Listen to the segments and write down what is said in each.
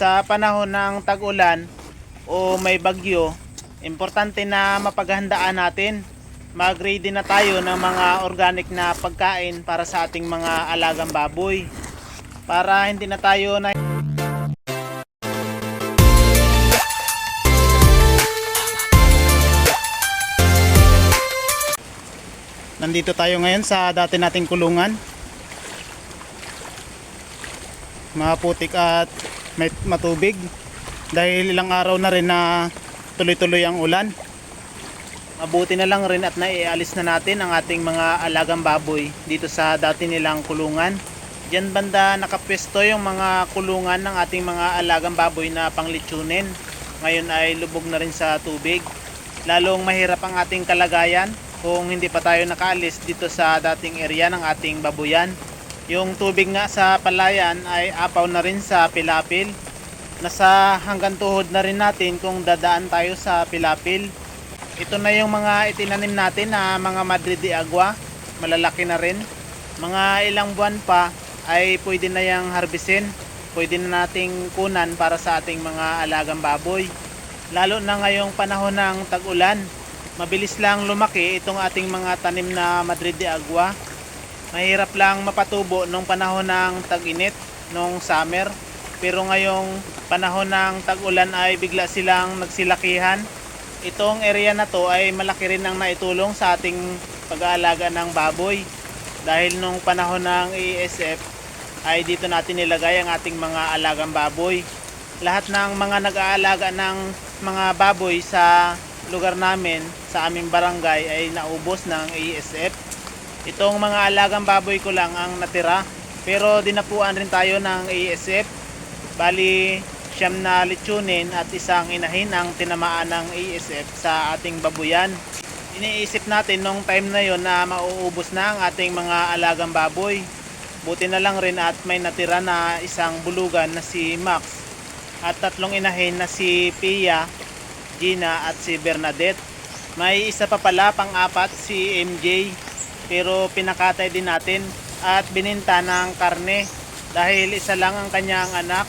sa panahon ng tag-ulan o may bagyo, importante na mapaghandaan natin. Mag-ready na tayo ng mga organic na pagkain para sa ating mga alagang baboy. Para hindi na tayo na Nandito tayo ngayon sa dati nating kulungan. Maputik at may matubig dahil ilang araw na rin na tuloy-tuloy ang ulan. Mabuti na lang rin at naialis na natin ang ating mga alagang baboy dito sa dati nilang kulungan. Diyan banda nakapwesto yung mga kulungan ng ating mga alagang baboy na panglitsunin. Ngayon ay lubog na rin sa tubig. Lalong mahirap ang ating kalagayan kung hindi pa tayo nakaalis dito sa dating area ng ating babuyan. Yung tubig nga sa palayan ay apaw na rin sa pilapil. Nasa hanggang tuhod na rin natin kung dadaan tayo sa pilapil. Ito na yung mga itinanim natin na mga Madrid de Agua. Malalaki na rin. Mga ilang buwan pa ay pwede na yung harbisin. Pwede na nating kunan para sa ating mga alagang baboy. Lalo na ngayong panahon ng tag-ulan mabilis lang lumaki itong ating mga tanim na Madrid de Agua. Mahirap lang mapatubo nung panahon ng tag-init, nung summer. Pero ngayong panahon ng tag-ulan ay bigla silang nagsilakihan. Itong area na to ay malaki rin ang naitulong sa ating pag-aalaga ng baboy. Dahil nung panahon ng ESF ay dito natin nilagay ang ating mga alagang baboy. Lahat ng mga nag-aalaga ng mga baboy sa lugar namin sa aming barangay ay naubos ng ASF. Itong mga alagang baboy ko lang ang natira. Pero dinapuan rin tayo ng ASF. Bali, siyam na litsunin at isang inahin ang tinamaan ng ASF sa ating babuyan. Iniisip natin nung time na yon na mauubos na ang ating mga alagang baboy. Buti na lang rin at may natira na isang bulugan na si Max at tatlong inahin na si Pia Gina at si Bernadette. May isa pa pala pang-apat si MJ pero pinakatay din natin at bininta ng karne dahil isa lang ang kanyang anak.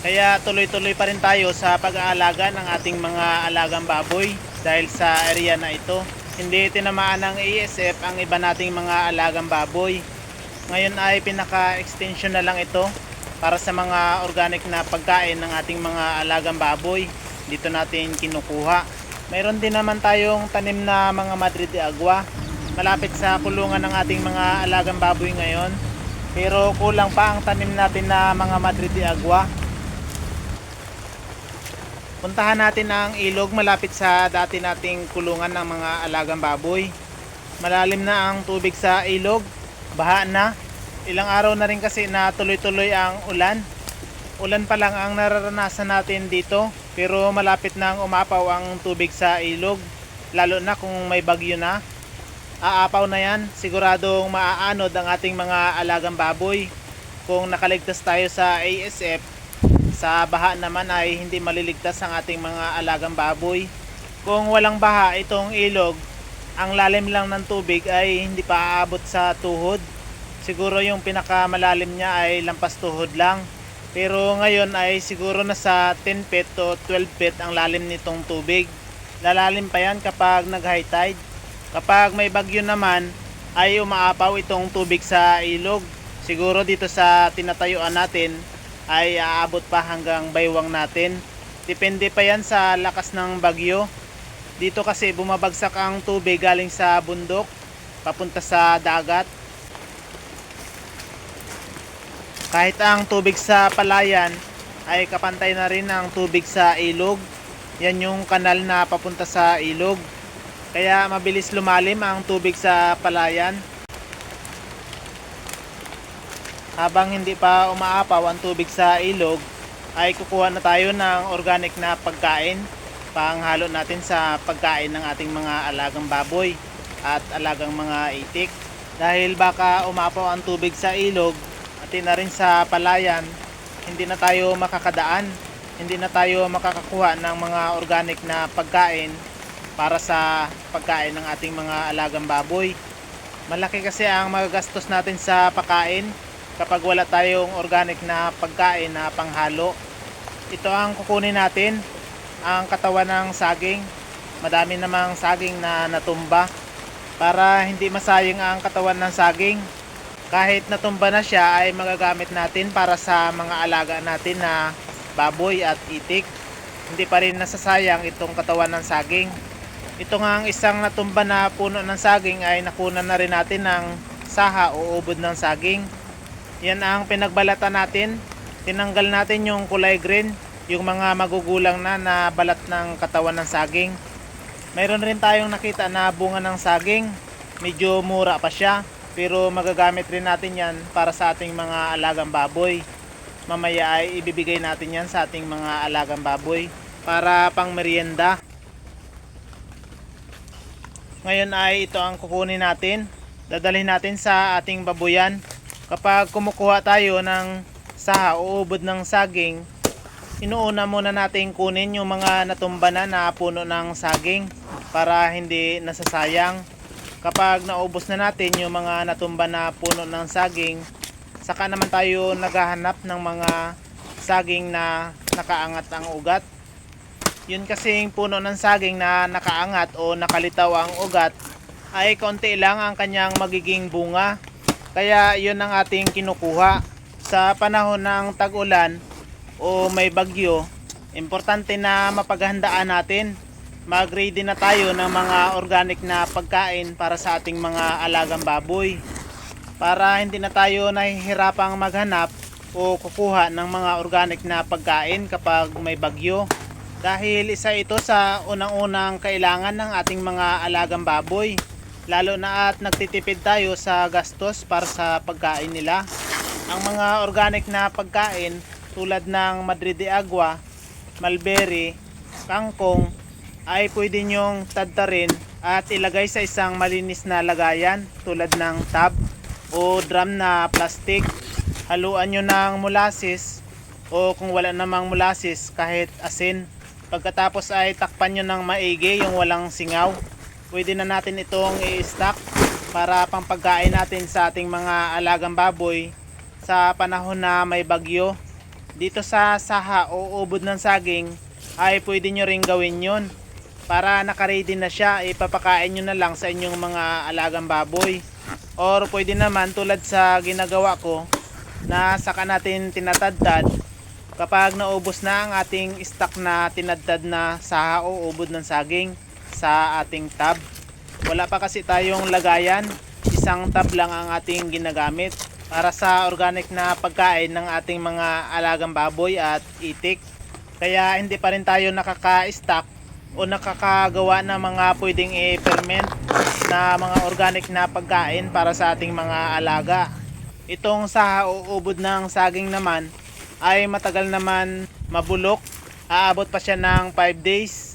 Kaya tuloy-tuloy pa rin tayo sa pag-aalaga ng ating mga alagang baboy dahil sa area na ito. Hindi tinamaan ng ASF ang iba nating mga alagang baboy. Ngayon ay pinaka-extension na lang ito para sa mga organic na pagkain ng ating mga alagang baboy dito natin kinukuha. Mayroon din naman tayong tanim na mga Madrid de Agua malapit sa kulungan ng ating mga alagang baboy ngayon. Pero kulang pa ang tanim natin na mga Madrid de Agua. Puntahan natin ang ilog malapit sa dati nating kulungan ng mga alagang baboy. Malalim na ang tubig sa ilog, baha na. Ilang araw na rin kasi na tuloy-tuloy ang ulan. Ulan pa lang ang nararanasan natin dito pero malapit nang umapaw ang tubig sa ilog lalo na kung may bagyo na aapaw na yan. Siguradong maaanod ang ating mga alagang baboy. Kung nakaligtas tayo sa ASF sa baha naman ay hindi maliligtas ang ating mga alagang baboy. Kung walang baha itong ilog ang lalim lang ng tubig ay hindi pa aabot sa tuhod. Siguro yung pinakamalalim niya ay lampas tuhod lang. Pero ngayon ay siguro nasa 10 feet to 12 feet ang lalim nitong tubig. Lalalim pa yan kapag nag high tide. Kapag may bagyo naman ay umaapaw itong tubig sa ilog. Siguro dito sa tinatayuan natin ay aabot pa hanggang baywang natin. Depende pa yan sa lakas ng bagyo. Dito kasi bumabagsak ang tubig galing sa bundok papunta sa dagat. Kahit ang tubig sa palayan ay kapantay na rin ang tubig sa ilog. Yan yung kanal na papunta sa ilog. Kaya mabilis lumalim ang tubig sa palayan. Habang hindi pa umaapaw ang tubig sa ilog, ay kukuha na tayo ng organic na pagkain. Panghalo natin sa pagkain ng ating mga alagang baboy at alagang mga itik. Dahil baka umapaw ang tubig sa ilog, pati na rin sa palayan, hindi na tayo makakadaan, hindi na tayo makakakuha ng mga organic na pagkain para sa pagkain ng ating mga alagang baboy. Malaki kasi ang magagastos natin sa pagkain kapag wala tayong organic na pagkain na panghalo. ito ang kukunin natin, ang katawan ng saging. Madami namang saging na natumba para hindi masayang ang katawan ng saging. Kahit natumba na siya ay magagamit natin para sa mga alaga natin na baboy at itik. Hindi pa rin nasasayang itong katawan ng saging. Ito nga ang isang natumba na puno ng saging ay nakunan na rin natin ng saha o ubod ng saging. Yan ang pinagbalatan natin. Tinanggal natin yung kulay green, yung mga magugulang na na balat ng katawan ng saging. Mayroon rin tayong nakita na bunga ng saging. Medyo mura pa siya, pero magagamit rin natin yan para sa ating mga alagang baboy. Mamaya ay ibibigay natin yan sa ating mga alagang baboy para pang merienda. Ngayon ay ito ang kukunin natin. Dadalhin natin sa ating babuyan. Kapag kumukuha tayo ng saha o ubod ng saging, inuuna muna natin kunin yung mga natumba na na puno ng saging para hindi nasasayang. Kapag naubos na natin yung mga natumba na puno ng saging, saka naman tayo naghahanap ng mga saging na nakaangat ang ugat. Yun kasing puno ng saging na nakaangat o nakalitaw ang ugat ay konti lang ang kanyang magiging bunga. Kaya yun ang ating kinukuha. Sa panahon ng tag-ulan o may bagyo, importante na mapaghandaan natin. Mag-ready na tayo ng mga organic na pagkain para sa ating mga alagang baboy. Para hindi na tayo nahihirapang maghanap o kukuha ng mga organic na pagkain kapag may bagyo. Dahil isa ito sa unang-unang kailangan ng ating mga alagang baboy. Lalo na at nagtitipid tayo sa gastos para sa pagkain nila. Ang mga organic na pagkain tulad ng Madrid de Agua, Mulberry, Kangkong ay pwede nyong tadtarin at ilagay sa isang malinis na lagayan tulad ng tub o drum na plastic. Haluan nyo ng molasses o kung wala namang molasses kahit asin. Pagkatapos ay takpan nyo ng maigi yung walang singaw. Pwede na natin itong i-stock para pampagkain natin sa ating mga alagang baboy sa panahon na may bagyo. Dito sa saha o ubod ng saging ay pwede nyo ring gawin yon para nakaready na siya ipapakain nyo na lang sa inyong mga alagang baboy or pwede naman tulad sa ginagawa ko na saka natin tinatadtad kapag naubos na ang ating stock na tinadtad na saha o ubod ng saging sa ating tab wala pa kasi tayong lagayan isang tab lang ang ating ginagamit para sa organic na pagkain ng ating mga alagang baboy at itik kaya hindi pa rin tayo nakaka-stock o nakakagawa ng mga pwedeng i-ferment na mga organic na pagkain para sa ating mga alaga. Itong saha o ubod ng saging naman ay matagal naman mabulok. Aabot pa siya ng 5 days.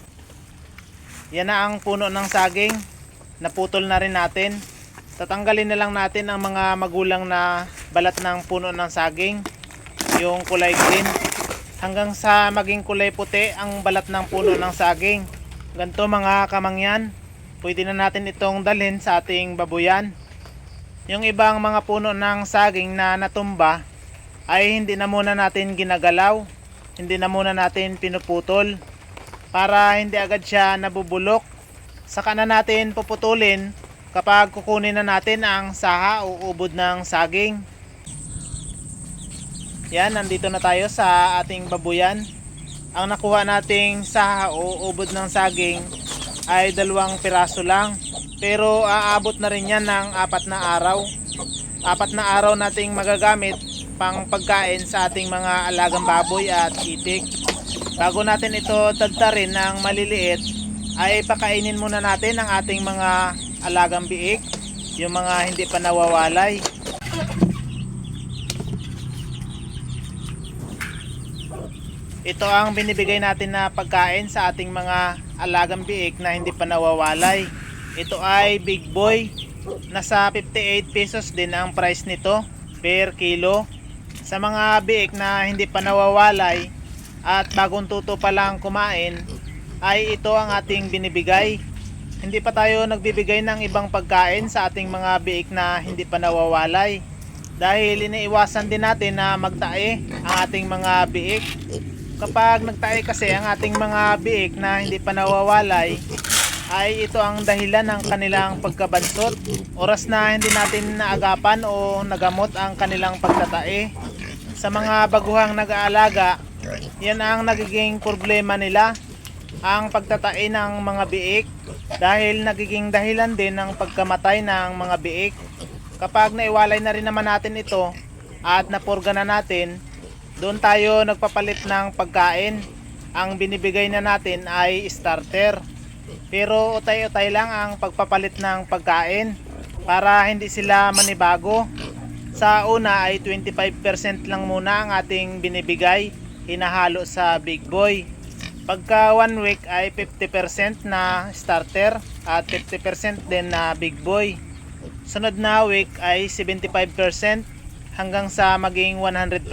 Yan na ang puno ng saging. Naputol na rin natin. Tatanggalin na lang natin ang mga magulang na balat ng puno ng saging. Yung kulay green hanggang sa maging kulay puti ang balat ng puno ng saging. Ganito mga kamangyan, pwede na natin itong dalhin sa ating babuyan. Yung ibang mga puno ng saging na natumba ay hindi na muna natin ginagalaw, hindi na muna natin pinuputol para hindi agad siya nabubulok. Saka na natin puputulin kapag kukunin na natin ang saha o ubod ng saging. Yan, nandito na tayo sa ating babuyan. Ang nakuha nating saha o ubod ng saging ay dalawang piraso lang. Pero aabot na rin yan ng apat na araw. Apat na araw nating magagamit pang pagkain sa ating mga alagang baboy at itik. Bago natin ito tagtarin ng maliliit, ay pakainin muna natin ang ating mga alagang biik, yung mga hindi pa nawawalay. Ito ang binibigay natin na pagkain sa ating mga alagang biik na hindi pa nawawalay. Ito ay Big Boy. Nasa 58 pesos din ang price nito per kilo. Sa mga biik na hindi pa nawawalay at bagong tuto pa lang kumain, ay ito ang ating binibigay. Hindi pa tayo nagbibigay ng ibang pagkain sa ating mga biik na hindi pa nawawalay. Dahil iniiwasan din natin na magtae ang ating mga biik Kapag nagtae kasi ang ating mga biik na hindi pa nawawalay, ay ito ang dahilan ng kanilang pagkabansot. Oras na hindi natin naagapan o nagamot ang kanilang pagtatae. Sa mga baguhang nag-aalaga, yan ang nagiging problema nila, ang pagtatae ng mga biik dahil nagiging dahilan din ng pagkamatay ng mga biik. Kapag naiwalay na rin naman natin ito at napurga na natin, doon tayo nagpapalit ng pagkain. Ang binibigay na natin ay starter. Pero utay-utay lang ang pagpapalit ng pagkain para hindi sila manibago. Sa una ay 25% lang muna ang ating binibigay, hinahalo sa Big Boy. Pagka one week ay 50% na starter at 50% din na Big Boy. Sunod na week ay 75% hanggang sa maging 100%.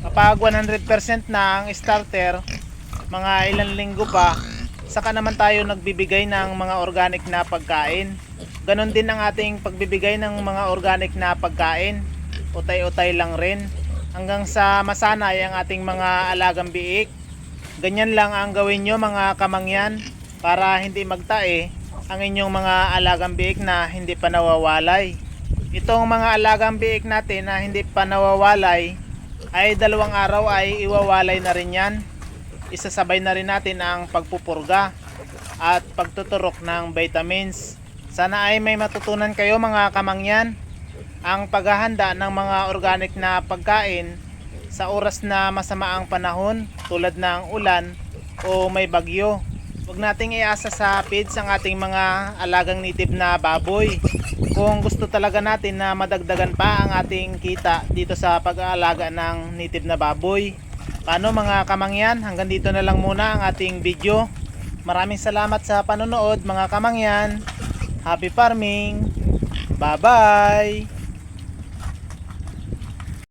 Kapag 100% na ang starter, mga ilang linggo pa, saka naman tayo nagbibigay ng mga organic na pagkain. Ganon din ang ating pagbibigay ng mga organic na pagkain. Utay-utay lang rin. Hanggang sa masanay ang ating mga alagang biik. Ganyan lang ang gawin nyo mga kamangyan para hindi magtae ang inyong mga alagang biik na hindi pa nawawalay. Itong mga alagang biik natin na hindi pa nawawalay ay dalawang araw ay iwawalay na rin yan. Isasabay na rin natin ang pagpupurga at pagtuturok ng vitamins. Sana ay may matutunan kayo mga kamangyan. Ang paghahanda ng mga organic na pagkain sa oras na masama ang panahon tulad ng ulan o may bagyo. Huwag nating iasa sa feeds ang ating mga alagang native na baboy. Kung gusto talaga natin na madagdagan pa ang ating kita dito sa pag-aalaga ng native na baboy. Paano mga kamangyan, hanggang dito na lang muna ang ating video. Maraming salamat sa panonood mga kamangyan. Happy farming! Bye-bye!